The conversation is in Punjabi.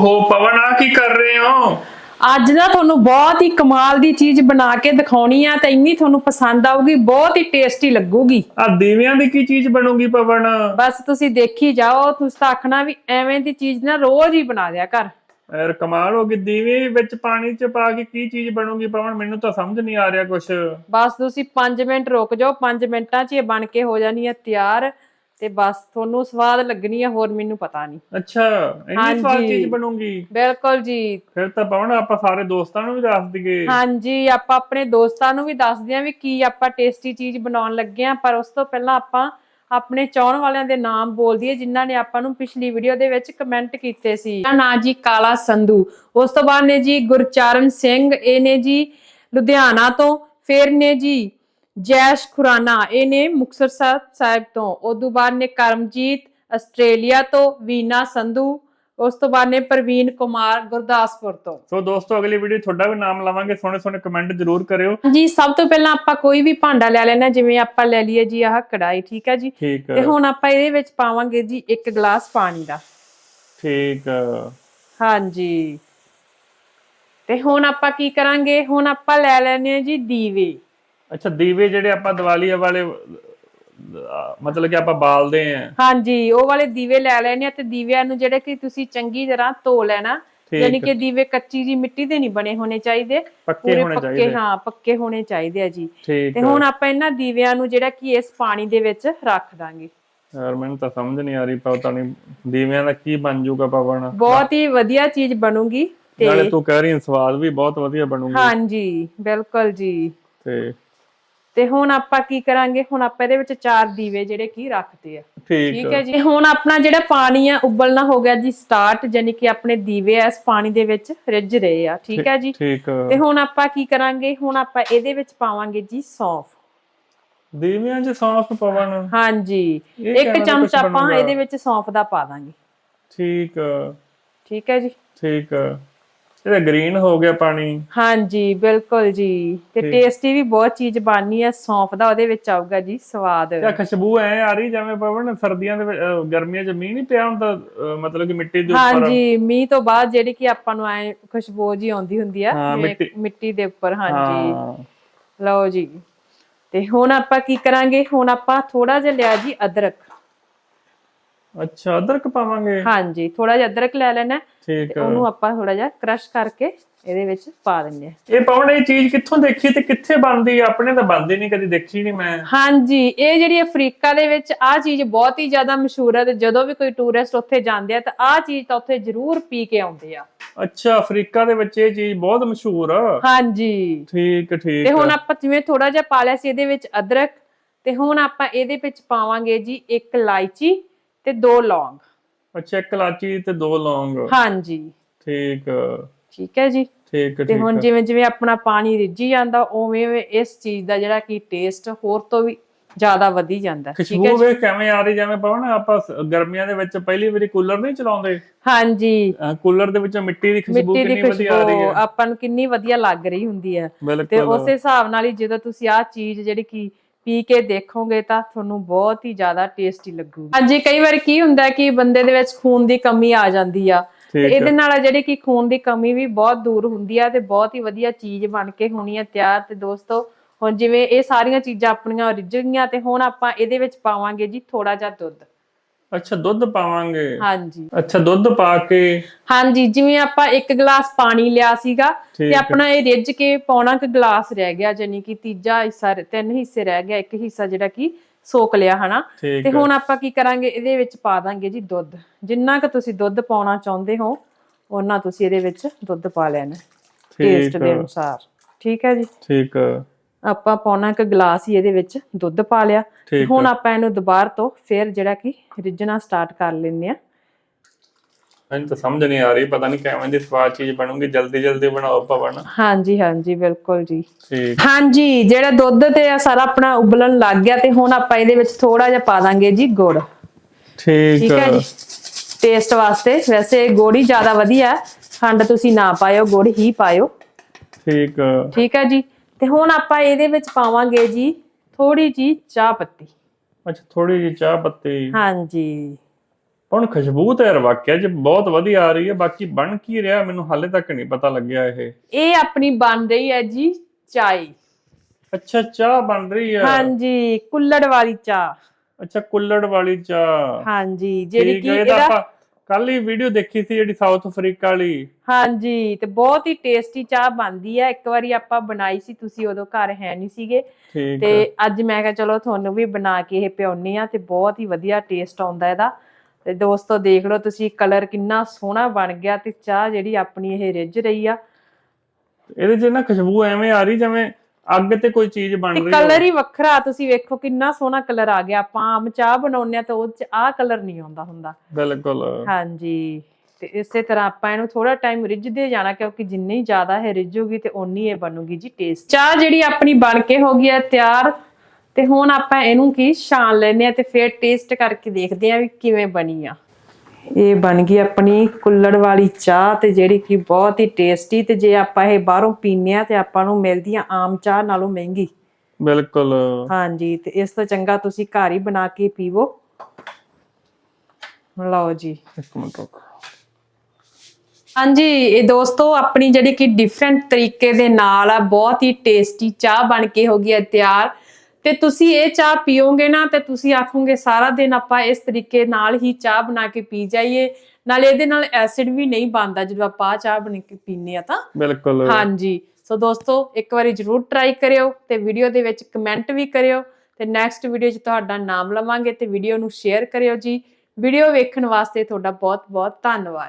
ਓਹੋ ਪਵਨ ਆ ਕੀ ਕਰ ਰਹੇ ਹੋ? ਅੱਜ ਨਾ ਤੁਹਾਨੂੰ ਬਹੁਤ ਹੀ ਕਮਾਲ ਦੀ ਚੀਜ਼ ਬਣਾ ਕੇ ਦਿਖਾਉਣੀ ਆ ਤੇ ਇੰਨੀ ਤੁਹਾਨੂੰ ਪਸੰਦ ਆਊਗੀ ਬਹੁਤ ਹੀ ਟੇਸਟੀ ਲੱਗੂਗੀ। ਆ ਦੀਵਿਆਂ ਦੀ ਕੀ ਚੀਜ਼ ਬਣੂਗੀ ਪਵਨ? ਬਸ ਤੁਸੀਂ ਦੇਖੀ ਜਾਓ ਤੁਸੀਂ ਤਾਂ ਆਖਣਾ ਵੀ ਐਵੇਂ ਦੀ ਚੀਜ਼ ਨਾ ਰੋਜ਼ ਹੀ ਬਣਾ ਦਿਆ ਕਰ। ਯਾਰ ਕਮਾਲ ਹੋ ਗਈ ਦੀਵੇ ਵਿੱਚ ਪਾਣੀ ਚ ਪਾ ਕੇ ਕੀ ਚੀਜ਼ ਬਣੂਗੀ ਪਵਨ? ਮੈਨੂੰ ਤਾਂ ਸਮਝ ਨਹੀਂ ਆ ਰਿਹਾ ਕੁਛ। ਬਸ ਤੁਸੀਂ 5 ਮਿੰਟ ਰੁਕ ਜਾਓ 5 ਮਿੰਟਾਂ 'ਚ ਇਹ ਬਣ ਕੇ ਹੋ ਜਾਣੀ ਹੈ ਤਿਆਰ। ਤੇ ਬਸ ਤੁਹਾਨੂੰ ਸਵਾਦ ਲੱਗਣੀ ਹੈ ਹੋਰ ਮੈਨੂੰ ਪਤਾ ਨਹੀਂ। ਅੱਛਾ ਇੰਨੀ ਸਵਾਦ। ਚੀਜ਼ ਬਣੂਗੀ? ਬਿਲਕੁਲ ਜੀ। ਫਿਰ ਤਾਂ ਪਵਨ ਆਪਾਂ ਸਾਰੇ ਦੋਸਤਾਂ ਨੂੰ ਵੀ ਦੱਸ ਦਈਏ। ਹਾਂਜੀ ਆਪਾਂ ਆਪਣੇ ਦੋਸਤਾਂ ਨੂੰ ਵੀ ਦੱਸਦੇ ਆਂ ਵੀ ਕੀ ਆਪਾਂ ਟੇਸਟੀ ਚੀਜ਼ ਬਣਾਉਣ ਲੱਗੇ ਆਂ ਪਰ ਉਸ ਤੋਂ ਪਹਿਲਾਂ ਆਪਾਂ ਆਪਣੇ ਚਾਹਣ ਵਾਲਿਆਂ ਦੇ ਨਾਮ ਬੋਲ ਦਈਏ ਜਿਨ੍ਹਾਂ ਨੇ ਆਪਾਂ ਨੂੰ ਪਿਛਲੀ ਵੀਡੀਓ ਦੇ ਵਿੱਚ ਕਮੈਂਟ ਕੀਤੇ ਸੀ। ਨਾਂ ਜੀ ਕਾਲਾ ਸੰਧੂ। ਉਸ ਤੋਂ ਬਾਅਦ ਨੇ ਜੀ ਗੁਰਚਰਨ ਸਿੰਘ ਇਹ ਨੇ ਜੀ ਲੁਧਿਆਣਾ ਤੋਂ ਫਿਰ ਨੇ ਜੀ ਜੈਸ਼ ਖੁਰਾਨਾ ਇਹ ਨੇ ਮੁਕਤਸਰ ਸਾਹਿਬ ਸਾਹਿਬ ਤੋਂ। ਤੋਂ ਬਾਅਦ ਨੇ ਕਰਮਜੀਤ ਆਸਟ੍ਰੇਲੀਆ ਤੋਂ ਵੀਨਾ ਸੰਧੂ। ਉਸ ਤੋਂ ਬਾਅਦ ਨੇ ਪ੍ਰਵੀਨ ਕੁਮਾਰ ਗੁਰਦਾਸਪੁਰ ਤੋਂ। ਸੋ ਦੋਸਤੋ ਅਗਲੀ ਵੀਡੀਓ ਤੁਹਾਡਾ ਵੀ ਨਾਮ ਲਵਾਂਗੇ। ਸੋਹਣੇ ਸੋਹਣੇ ਕਮੈਂਟ ਜ਼ਰੂਰ ਕਰਿਓ। ਜੀ ਸਭ ਤੋਂ ਪਹਿਲਾਂ ਆਪਾਂ ਕੋਈ ਵੀ ਭਾਂਡਾ ਲੈ ਲੈਣਾ ਜਿਵੇਂ ਆਪਾਂ ਲੈ ਲਈਏ ਜੀ ਆਹ ਕੜਾਈ ਠੀਕ ਹੈ ਜੀ? ਠੀਕ। ਤੇ ਹੁਣ ਆਪਾਂ ਇਹਦੇ ਵਿੱਚ ਪਾਵਾਂਗੇ ਜੀ ਇੱਕ ਗਲਾਸ ਪਾਣੀ ਦਾ। ਠੀਕ। ਹਾਂਜੀ। ਤੇ ਹੁਣ ਆਪਾਂ ਕੀ ਕਰਾਂਗੇ? ਹੁਣ ਆਪਾਂ ਲੈ ਲੈਣੇ ਆ ਜੀ ਦੀਵੇ। ਅੱਛਾ ਦੀਵੇ ਜਿਹੜੇ ਆਪਾਂ ਦੀਵਾਲੀ ਵਾਲੇ ਮਤਲਬ ਕਿ ਆਪਾਂ ਬਾਲਦੇ ਆਂ। ਹਾਂਜੀ ਉਹ ਵਾਲੇ ਦੀਵੇ ਲੈ ਲੈਣੇ ਆ ਤੇ ਦੀਵਿਆਂ ਨੂੰ ਜਿਹੜੇ ਕਿ ਤੁਸੀਂ ਚੰਗੀ ਤਰ੍ਹਾਂ ਧੋ ਲੈਣਾ। ਯਾਨੀ ਕਿ ਦੀਵੇ ਕੱਚੀ ਜੀ ਮਿੱਟੀ ਦੇ ਨਹੀਂ ਬਣੇ ਹੋਣੇ ਚਾਹੀਦੇ। ਪੱਕੇ ਹੋਣੇ ਚਾਹੀਦੇ। ਹਾਂ ਪੱਕੇ ਹੋਣੇ ਚਾਹੀਦੇ ਆ ਜੀ। ਤੇ ਹੁਣ ਆਪਾਂ ਇਹਨਾਂ ਦੀਵਿਆਂ ਨੂੰ ਜਿਹੜਾ ਕਿ ਇਸ ਪਾਣੀ ਦੇ ਵਿੱਚ ਰੱਖ ਦਾਂਗੇ। ਯਾਰ ਮੈਨੂੰ ਤਾਂ ਸਮਝ ਨਹੀਂ ਆ ਰਹੀ ਪਤਾ ਨਹੀਂ ਦੀਵਿਆਂ ਦਾ ਕੀ ਬਣ ਜਾਊਗਾ ਪਵਨ। ਬਹੁਤ ਹੀ ਵਧੀਆ ਚੀਜ਼ ਬਣੂਗੀ ਤੇ ਨਾਲੇ ਤੂੰ ਕਹਿ ਰਹੀ ਸਵਾਦ ਵੀ ਬਹੁਤ ਵਧੀਆ ਬਣੂਗੀ। ਹਾਂਜੀ ਬਿਲਕੁਲ ਜੀ। ਤੇ ਤੇ ਹੁਣ ਆਪਾਂ ਕੀ ਕਰਾਂਗੇ? ਹੁਣ ਆਪਾਂ ਇਹਦੇ ਵਿੱਚ ਚਾਰ ਦੀਵੇ ਜਿਹੜੇ ਕੀ ਰੱਖਦੇ ਆ। ਠੀਕ ਹੈ ਜੀ? ਹੁਣ ਆਪਣਾ ਜਿਹੜਾ ਪਾਣੀ ਆ ਉਬਲਣਾ ਹੋ ਗਿਆ ਜੀ ਸਟਾਰਟ ਯਾਨੀ ਕਿ ਆਪਣੇ ਦੀਵੇ ਇਸ ਪਾਣੀ ਦੇ ਵਿੱਚ ਰਿੱਝ ਰਹੇ ਆ। ਠੀਕ ਹੈ ਜੀ? ਤੇ ਹੁਣ ਆਪਾਂ ਕੀ ਕਰਾਂਗੇ? ਹੁਣ ਆਪਾਂ ਇਹਦੇ ਵਿੱਚ ਪਾਵਾਂਗੇ ਜੀ ਸੌਂਫ। ਦੀਵਿਆਂ 'ਚ ਸੌਂਫ ਪਵਨ ਹਾਂਜੀ। ਇੱਕ ਚਮਚ ਆਪਾਂ? ਇਹਦੇ ਵਿੱਚ ਸੌਂਫ ਦਾ ਪਾ ਦਾਂਗੇ। ਠੀਕ ਠੀਕ ਹੈ ਜੀ? ਠੀਕ ਇਹਦਾ ਗ੍ਰੀਨ ਹੋ ਗਿਆ ਪਾਣੀ। ਹਾਂਜੀ ਬਿਲਕੁਲ ਜੀ। ਤੇ ਟੇਸਟੀ ਵੀ ਬਹੁਤ ਚੀਜ਼ ਬਣਨੀ ਹੈ ਸੌਂਫ ਦਾ ਉਹਦੇ ਵਿੱਚ ਆਊਗਾ ਜੀ ਸਵਾਦ। ਇਹ ਖੁਸ਼ਬੂ ਐ ਆ ਰਹੀ ਜਿਵੇਂ ਪਵਨ ਸਰਦੀਆਂ ਦੇ ਗਰਮੀਆਂ 'ਚ ਮੀਂਹ ਨਹੀਂ ਪਿਆ ਹੁੰਦਾ ਮਤਲਬ ਕਿ ਮਿੱਟੀ ਦੇ ਉੱਪਰ। ਹਾਂਜੀ ਮੀਂਹ ਤੋਂ ਬਾਅਦ ਜਿਹੜੀ ਕਿ ਆਪਾਂ ਨੂੰ ਐ ਖੁਸ਼ਬੂ ਜੀ ਆਉਂਦੀ ਹੁੰਦੀ ਆ ਮਿੱਟੀ- ਦੇ ਉੱਪਰ ਹਾਂਜੀ। ਲਓ ਜੀ। ਤੇ ਹੁਣ ਆਪਾਂ ਕੀ ਕਰਾਂਗੇ? ਹੁਣ ਆਪਾਂ ਥੋੜਾ ਜਿਹਾ ਲਿਆ ਜੀ ਅਦਰਕ। ਅੱਛਾ ਅਦਰਕ ਪਾਵਾਂਗੇ? ਹਾਂਜੀ ਥੋੜਾ ਜਿਹਾ ਅਦਰਕ ਲੈ ਲੈਣਾ ਠੀਕ ਤੇ ਉਹਨੂੰ ਆਪਾਂ ਥੋੜਾ ਜਿਹਾ ਕ੍ਰਸ਼ ਕਰਕੇ ਇਹਦੇ ਵਿੱਚ ਪਾ ਦਿੰਦੇ ਆ ਇਹ ਪਵਨ ਇਹ ਚੀਜ਼ ਕਿੱਥੋਂ ਦੇਖੀ ਤੇ ਕਿੱਥੇ ਬਣਦੀ ਆ? ਆਪਣੇ ਤਾਂ ਬਣਦੀ ਨਹੀਂ ਕਦੀ ਦੇਖੀ ਨਹੀਂ ਮੈਂ। ਹਾਂਜੀ ਇਹ ਜਿਹੜੀ ਅਫਰੀਕਾ ਦੇ ਵਿੱਚ ਆ ਚੀਜ਼ ਬਹੁਤ ਹੀ ਜ਼ਿਆਦਾ ਮਸ਼ਹੂਰ ਹੈ ਤੇ ਜਦੋਂ ਵੀ ਕੋਈ ਟੂਰਿਸਟ ਉੱਥੇ ਜਾਂਦੇ ਆ ਤਾਂ ਆ ਚੀਜ਼ ਤਾਂ ਉੱਥੇ ਜ਼ਰੂਰ ਪੀ ਕੇ ਆਉਂਦੇ ਆ। ਅੱਛਾ ਅਫਰੀਕਾ ਦੇ ਵਿੱਚ ਇਹ ਚੀਜ਼ ਬਹੁਤ ਮਸ਼ਹੂਰ ਆ। ਹਾਂਜੀ। ਠੀਕ ਤੇ ਠੀਕ ਹੁਣ ਆਪਾਂ ਜਿਵੇਂ ਥੋੜਾ ਜਿਹਾ ਪਾ ਲਿਆ ਸੀ ਇਹਦੇ ਵਿੱਚ ਅਦਰਕ ਤੇ ਹੁਣ ਆਪਾਂ ਇਹਦੇ ਵਿੱਚ ਪਾਵਾਂਗੇ ਜੀ ਇੱਕ ਇਲਾਇਚੀ। ਤੇ ਦੋ ਲੌਂਗ। ਅੱਛਾ ਇੱਕ ਇਲਾਚੀ ਤੇ ਦੋ ਲੌਂਗ। ਹਾਂਜੀ। ਠੀਕ। ਠੀਕ ਹੈ ਜੀ। ਠੀਕ ਤੇ ਹੁਣ ਜਿਵੇਂ ਜਿਵੇਂ ਆਪਣਾ ਪਾਣੀ ਰਿੱਝੀ ਜਾਂਦਾ ਉਵੇਂ ਉਵੇਂ ਇਸ ਚੀਜ਼ ਦਾ ਜਿਹੜਾ ਕੀ ਟੇਸਟ ਹੋਰ ਤੋਂ ਵੀ ਜ਼ਿਆਦਾ ਵਧੀ ਜਾਂਦਾ। ਠੀਕ ਹੈ ਖੁਸ਼ਬੂ ਵੇ ਕਿਵੇਂ ਆ ਰਹੀ ਜਿਵੇਂ ਪਵਨ ਆਪਾਂ ਗਰਮੀਆਂ ਦੇ ਵਿੱਚ ਪਹਿਲੀ ਵਾਰੀ ਕੂਲਰ ਨਹੀਂ ਚਲਾਉਂਦੇ। ਹਾਂਜੀ। ਕੂਲਰ ਦੇ ਵਿੱਚੋਂ ਮਿੱਟੀ ਦੀ ਖੁਸ਼ਬੂ ਕਿੰਨੀ ਵਧੀਆ ਆ ਰਹੀ ਹੈ। ਆਪਾਂ ਨੂੰ ਕਿੰਨੀ ਵਧੀਆ ਲੱਗ ਰਹੀ ਹੁੰਦੀ ਹੈ। ਤੇ ਉਸੇ ਹਿਸਾਬ ਨਾਲ ਹੀ ਜਦੋਂ ਤੁਸੀਂ ਆਹ ਚੀਜ਼ ਜਿਹੜੀ ਕੀ ਪੀ ਕੇ ਦੇਖੋਗੇ ਤਾਂ ਤੁਹਾਨੂੰ ਬਹੁਤ ਹੀ ਜ਼ਿਆਦਾ ਟੇਸਟੀ ਲੱਗੂਗੀ। ਹਾਂਜੀ ਕਈ ਵਾਰ ਕੀ ਹੁੰਦਾ ਕਿ ਬੰਦੇ ਦੇ ਵਿੱਚ ਖੂਨ ਦੀ ਕਮੀ ਆ ਜਾਂਦੀ ਆ। ਤੇ ਇਹਦੇ ਨਾਲ ਜਿਹੜੀ ਕਿ ਖੂਨ ਦੀ ਕਮੀ ਵੀ ਬਹੁਤ ਦੂਰ ਹੁੰਦੀ ਆ ਤੇ ਬਹੁਤ ਹੀ ਵਧੀਆ ਚੀਜ਼ ਬਣ ਕੇ ਹੋਣੀ ਆ ਤਿਆਰ। ਤੇ ਦੋਸਤੋ ਹੁਣ ਜਿਵੇਂ ਇਹ ਸਾਰੀਆਂ ਚੀਜ਼ਾਂ ਆਪਣੀਆਂ ਰਿੱਝ ਗਈਆਂ ਤੇ ਹੁਣ ਆਪਾਂ ਇਹਦੇ ਵਿੱਚ ਪਾਵਾਂਗੇ ਜੀ ਥੋੜਾ ਜਿਹਾ ਦੁੱਧ। ਅੱਛਾ ਦੁੱਧ ਪਾਵਾਂਗੇ। ਹਾਂਜੀ। ਅੱਛਾ ਦੁੱਧ ਪਾ ਕੇ। ਹਾਂਜੀ ਜਿਵੇਂ ਆਪਾਂ ਇੱਕ ਗਲਾਸ ਪਾਣੀ ਲਿਆ ਸੀਗਾ ਤੇ ਆਪਣਾ ਇਹ ਰਿੱਝ ਕੇ ਪੌਣਾ ਕੁ ਗਲਾਸ ਰਹਿ ਗਿਆ ਜਾਨੀ ਕਿ ਤੀਜਾ ਹਿੱਸਾ ਤਿੰਨ ਹਿੱਸੇ ਰਹਿ ਗਿਆ ਇੱਕ ਹਿੱਸਾ ਜਿਹੜਾ ਕਿ ਸੋਕ ਲਿਆ ਹਨਾ? ਤੇ ਹੁਣ ਆਪਾਂ ਕੀ ਕਰਾਂਗੇ ਇਹਦੇ ਵਿੱਚ ਪਾ ਦਾਂਗੇ ਜੀ ਦੁੱਧ। ਜਿੰਨਾ ਕੁ ਤੁਸੀਂ ਦੁੱਧ ਪਾਉਣਾ ਚਾਹੁੰਦੇ ਹੋ ਉਹਨਾਂ ਤੁਸੀਂ ਇਹਦੇ ਵਿੱਚ ਦੁੱਧ ਪਾ ਲੈਣਾ ਟੇਸਟ ਦੇ ਅਨੁਸਾਰ। ਠੀਕ ਹੈ ਜੀ? ਠੀਕ ਆਪਾਂ ਪੌਣਾ ਕੁ ਗਲਾਸ ਹੀ ਇਹਦੇ ਵਿੱਚ ਦੁੱਧ ਪਾ ਲਿਆ। ਹੁਣ ਆਪਾਂ ਇਹਨੂੰ ਦੁਬਾਰ ਤੋਂ ਫਿਰ ਜਿਹੜਾ ਕਿ ਰਿੱਝਣਾ ਸਟਾਰਟ ਕਰ ਲੈਂਦੇ ਆ ਮੈਨੂੰ ਤਾਂ ਸਮਝ ਨਹੀਂ ਆ ਰਹੀ ਪਤਾ ਨਹੀਂ ਕਿਵੇਂ ਦੀ ਸਵਾਦ ਚੀਜ਼ ਬਣੂਗੀ ਜਲਦੀ ਜਲਦੀ ਬਣਾਓ ਪਵਨ ਹਾਂਜੀ ਹਾਂਜੀ ਬਿਲਕੁਲ ਜੀ। ਠੀਕ। ਹਾਂਜੀ ਜਿਹੜਾ ਦੁੱਧ ਤੇ ਆ ਸਾਰਾ ਆਪਣਾ ਉਬਲਣ ਲੱਗ ਗਿਆ ਤੇ ਹੁਣ ਆਪਾਂ ਇਹਦੇ ਵਿੱਚ ਥੋੜਾ ਜਿਹਾ ਪਾ ਦਾਂਗੇ ਜੀ ਗੁੜ। ਠੀਕ ਠੀਕ ਹੈ ਜੀ। ਟੇਸਟ ਵਾਸਤੇ ਵੈਸੇ ਗੁੜ ਹੀ ਜ਼ਿਆਦਾ ਵਧੀਆ। ਖੰਡ ਤੁਸੀਂ ਨਾ ਪਾਇਓ ਗੁੜ ਹੀ ਪਾਇਓ। ਠੀਕ। ਠੀਕ ਹੈ ਜੀ। ਤੇ ਹੁਣ ਆਪਾਂ ਇਹਦੇ ਵਿੱਚ ਪਾਵਾਂਗੇ ਜੀ ਥੋੜੀ ਜੀ ਚਾਹ ਪੱਤੀ। ਅੱਛਾ ਥੋੜੀ ਜਿਹੀ ਚਾਹ ਪੱਤੀ। ਹਾਂਜੀ। ਹੁਣ ਖੁਸ਼ਬੂ ਤਾਂ ਯਾਰ ਵਾਕਿਆ ਬਹੁਤ ਵਧੀਆ ਆ ਰਹੀ ਹੈ ਬਾਕੀ ਬਣ ਕੀ ਰਿਹਾ ਮੈਨੂੰ ਹਾਲੇ ਤੱਕ ਨਹੀਂ ਪਤਾ ਲੱਗਿਆ ਇਹ। ਇਹ ਆਪਣੀ ਬਣ ਰਹੀ ਹੈ ਜੀ ਚਾਈ। ਅੱਛਾ ਚਾਹ ਬਣ ਰਹੀ ਹੈ। ਹਾਂਜੀ ਕੁੱਲੜ ਵਾਲੀ ਚਾਹ। ਅੱਛਾ ਕੁੱਲੜ ਵਾਲੀ ਚਾਹ। ਹਾਂਜੀ ਜਿਹੜੀ ਕਿ ਇਹਦਾ ਕੱਲ ਹੀ ਵੀਡੀਓ ਦੇਖੀ ਸੀ ਜਿਹੜੀ ਸਾਊਥ ਅਫਰੀਕਾ ਵਾਲੀ। ਹਾਂਜੀ ਤੇ ਬਹੁਤ ਹੀ ਟੇਸਟੀ ਚਾਹ ਬਣਦੀ ਹੈ ਇੱਕ ਵਾਰੀ ਆਪਾਂ ਬਣਾਈ ਸੀ ਤੁਸੀਂ ਉਦੋਂ ਘਰ ਹੈ ਨਹੀਂ ਸੀਗੇ। ਠੀਕ ਤੇ ਅੱਜ ਮੈਂ ਕਿਹਾ ਚਲੋ ਤੁਹਾਨੂੰ ਵੀ ਬਣਾ ਕੇ ਇਹ ਪਿਉਣੀ ਆ ਤੇ ਬਹੁਤ ਹੀ ਵਧੀਆ ਟੇਸਟ ਆਉਂਦਾ ਇਹਦਾ। ਤੇ ਦੋਸਤੋ ਦੇਖ ਲਓ ਤੁਸੀਂ ਕਲਰ ਕਿੰਨਾ ਸੋਹਣਾ ਬਣ ਗਿਆ ਤੇ ਚਾਹ ਜਿਹੜੀ ਆਪਣੀ ਇਹ ਰਿੱਝ ਰਹੀ ਆ। ਇਹਦੇ 'ਚ ਨਾ ਖੁਸ਼ਬੂ ਐਵੇਂ ਆ ਰਹੀ ਜਿਵੇਂ ਅੱਗ ਤੇ ਕੋਈ ਚੀਜ਼ ਬਣ ਤੇ ਰਹੀ ਕਲਰ ਹੀ ਵੱਖਰਾ ਤੁਸੀਂ ਵੇਖੋ ਕਿੰਨਾ ਸੋਹਣਾ ਕਲਰ ਆ ਗਿਆ। ਆਪਾਂ ਆਮ ਚਾਹ ਬਣਾਉਂਦੇ ਆ ਤਾਂ ਉਹ ਚ ਆਹ ਕਲਰ ਨਹੀਂ ਆਉਂਦਾ ਹੁੰਦਾ। ਬਿਲਕੁਲ। ਹਾਂਜੀ। ਤੇ ਇਸੇ ਤਰ੍ਹਾਂ ਆਪਾਂ ਇਹਨੂੰ ਥੋੜਾ ਟਾਈਮ ਰਿੱਝਦੇ ਜਾਣਾ ਕਿਉਂਕਿ ਜਿੰਨੀ ਜ਼ਿਆਦਾ ਇਹ ਰਿੱਝੂਗੀ ਤੇ ਓਨੀ ਇਹ ਬਣੂਗੀ ਜੀ ਟੇਸਟ ਚਾਹ ਜਿਹੜੀ ਆਪਣੀ ਬਣ ਕੇ ਹੋ ਗਈ ਹੈ ਤਿਆਰ ਤੇ ਹੁਣ ਆਪਾਂ ਇਹਨੂੰ ਕੀ ਛਾਣ ਲੈਨੇ ਆ ਤੇ ਫਿਰ ਟੇਸਟ ਕਰਕੇ ਦੇਖਦੇ ਆ ਵੀ ਕਿਵੇਂ ਬਣੀ ਆ। ਇਹ ਬਣ ਗਈ ਆਪਣੀ ਕੁੱਲੜ ਵਾਲੀ ਚਾਹ ਤੇ ਜਿਹੜੀ ਕਿ ਬਹੁਤ ਹੀ ਟੇਸਟੀ ਤੇ ਜੇ ਆਪਾਂ ਇਹ ਬਾਹਰੋਂ ਪੀਨੇ ਆ ਤੇ ਆਪਾਂ ਨੂੰ ਮਿਲਦੀ ਆ ਆਮ ਚਾਹ ਨਾਲੋਂ ਮਹਿੰਗੀ। ਬਿਲਕੁਲ। ਹਾਂਜੀ ਤੇ ਇਸ ਤੋਂ ਚੰਗਾ ਤੁਸੀਂ ਘਰ ਹੀ ਬਣਾ ਕੇ ਪੀਵੋ। ਲਓ ਜੀ। ਇੱਕ ਮਿੰਟ ਰੁਕ। ਹਾਂਜੀ ਇਹ ਦੋਸਤੋ ਆਪਣੀ ਜਿਹੜੀ ਕਿ ਡਿਫਰੈਂਟ ਤਰੀਕੇ ਦੇ ਨਾਲ ਆ ਬਹੁਤ ਹੀ ਟੇਸਟੀ ਚਾਹ ਬਣ ਕੇ ਹੋ ਗਈ ਹੈ ਤਿਆਰ। ਤੇ ਤੁਸੀਂ ਇਹ ਚਾਹ ਪੀਓਗੇ ਨਾ ਤੇ ਤੁਸੀਂ ਆਖੋਗੇ ਸਾਰਾ ਦਿਨ ਆਪਾਂ ਇਸ ਤਰੀਕੇ ਨਾਲ ਹੀ ਚਾਹ ਬਣਾ ਕੇ ਪੀ ਜਾਈਏ। ਨਾਲੇ ਇਹਦੇ ਨਾਲ ਐਸਿਡ ਵੀ ਨਹੀਂ ਬਣਦਾ ਜਦੋਂ ਆਪਾਂ ਚਾਹ ਬਣਾ ਕੇ ਪੀਨੇ ਆ ਤਾਂ। ਬਿਲਕੁਲ। ਹਾਂਜੀ। ਸੋ ਦੋਸਤੋ ਇੱਕ ਵਾਰੀ ਜਰੂਰ ਟਰਾਈ ਕਰਿਓ ਤੇ ਵੀਡੀਓ ਦੇ ਵਿੱਚ ਕਮੈਂਟ ਵੀ ਕਰਿਓ ਤੇ ਨੈਕਸਟ ਵੀਡੀਓ 'ਚ ਤੁਹਾਡਾ ਨਾਮ ਲਵਾਂਗੇ ਤੇ ਵੀਡੀਓ ਨੂੰ ਸ਼ੇਅਰ ਕਰਿਓ ਜੀ। ਵੀਡੀਓ ਵੇਖਣ ਵਾਸਤੇ ਤੁਹਾਡਾ ਬਹੁਤ ਬਹੁਤ ਧੰਨਵਾਦ।